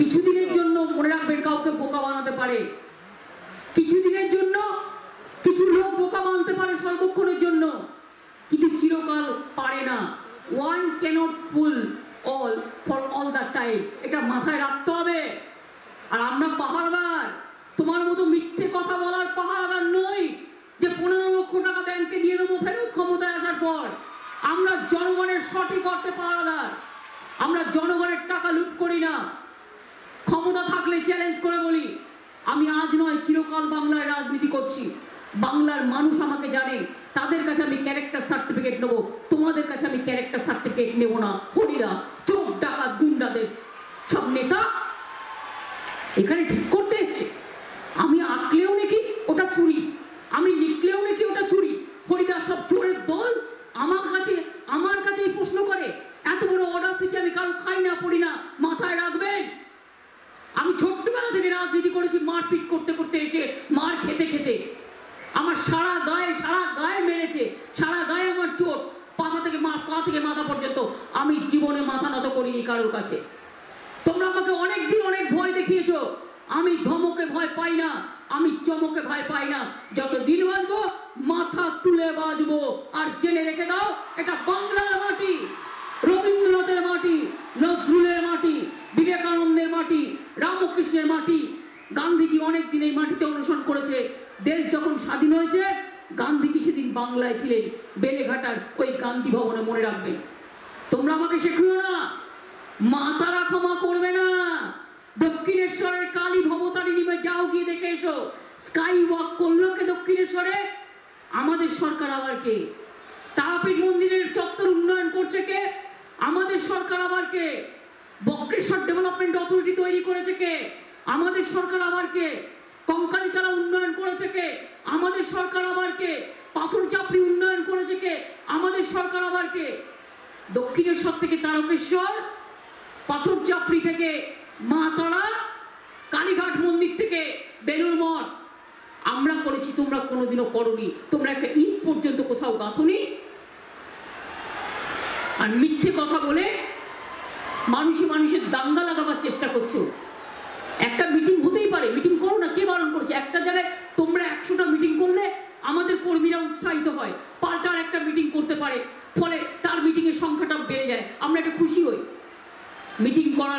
কিছুদিনের জন্য মনে রাখবেন কাউকে বোকা বানাতে পারে। কিছুদিনের জন্য কিছু লোক বোকা বানাতে পারে সর্বক্ষণের জন্য, কিন্তু চিরকাল পারে না। One cannot fool all for all the time এটা মাথায় রাখতে হবে। আর আমরা পাহাড়দার তোমার মতো মিথ্যে কথা বলার পাহাড়দার নই যে পনেরো লক্ষ টাকা ব্যাংকে দিয়ে দেবো ফেরত ক্ষমতায় আসার পর। আমরা জনগণের সঠিক অর্থে পাহাড়দার আমরা জনগণের থাকলে চ্যালেঞ্জ করে বলি, আমি আজ নয়, চিরকাল বাংলায় রাজনীতি করছি। বাংলার মানুষ আমাকে জানে, তাদের কাছে আমি ক্যারেক্টার সার্টিফিকেট নেব, তোমাদের কাছে আমি ক্যারেক্টার সার্টিফিকেট নেব না। হরিদাস চোখ ডাকাত, গুন্ডাদের সব নেতা এখানে ঠিক করতে এসছে। আমি আঁকলেও নাকি ওটা চুরি, আমি লিখলেও নাকি ওটা চুরি। হরিদাস সব চোরের দল আমার কাছে আমার কাছে এই প্রশ্ন করে, এত বড় অর্ডার থেকে আমি কারও খাই না, পড়ি না, মাথায় রাখবেন আমি ছোট্টবেলা থেকে রাজনীতি করেছি মারপিট করতে করতে এসে মার খেতে খেতে। আমার সারা গায়ে সারা গায়ে মেরেছে, সারা গায়ে আমার চোট। পাথা থেকে মা, পা থেকে মাথা পর্যন্ত। আমি জীবনে মাথা নত করিনি কারোর কাছে। তোমরা আমাকে অনেক দিন অনেক ভয় দেখিয়েছো। আমি ধমকে ভয় পাই না, আমি চমকে ভয় পাই না। যত দিন বাঁচবো, মাথা তুলে বাঁচবো। আর জেনে রেখে দাও, এটা বাংলার মাটি, রবীন্দ্রনাথের মাটি, নজরুলের মাটি, বিবেকানন্দের মাটি, রামকৃষ্ণের মাটি। গান্ধীজি অনেক দিন এই মাটিতে অনুসরণ করেছে। দেশ যখন স্বাধীন হয়েছে, গান্ধীজি সেদিন বাংলায় ছিলেন, বেলেঘাটার ওই গান্ধী ভবনে মনে রাখবেন। তোমরা আমাকে শেখিও না মাতারা ক্ষমা করবে না। দক্ষিণেশ্বরের কালী ভবতারী নিমে যাও গিয়ে দেখে এসো। স্কাই ওয়াক করল কে দক্ষিণেশ্বরে? আমাদের সরকার আবার কে? তারাপীঠ মন্দিরের চত্বর উন্নয়ন করছে কে? আমাদের সরকার আবার কে? বক্রেশ্বর ডেভেলপমেন্ট অথরিটি তৈরি করেছে কে? আমাদের সরকার আবার কে? কঙ্কালীতলা উন্নয়ন করেছে কে? আমাদের সরকার আবার কে? পাথর চাপড়ি উন্নয়ন করেছে কে? আমাদের সরকার আবার কে? দক্ষিণেশ্বর থেকে তারকেশ্বর, পাথর চাপড়ি থেকে মা তারা, কালীঘাট মন্দির থেকে বেলুর মঠ। আমরা করেছি, তোমরা কোনোদিনও করনি। তোমরা একটা ইট পর্যন্ত কোথাও গাঁথনি। আর মিথ্যে কথা বলে মানুষে মানুষের দাঙ্গা লাগাবার চেষ্টা করছ। একটা মিটিং হতেই পারে মিটিং করো না, কে বারণ করছে? একটা জায়গায় তোমরা একশোটা মিটিং করলে আমাদের কর্মীরা উৎসাহিত হয় পাল্টার একটা মিটিং করতে পারে, ফলে তার মিটিংয়ের সংখ্যাটা বেড়ে যায়, আমরা এটা খুশি হই। মিটিং করার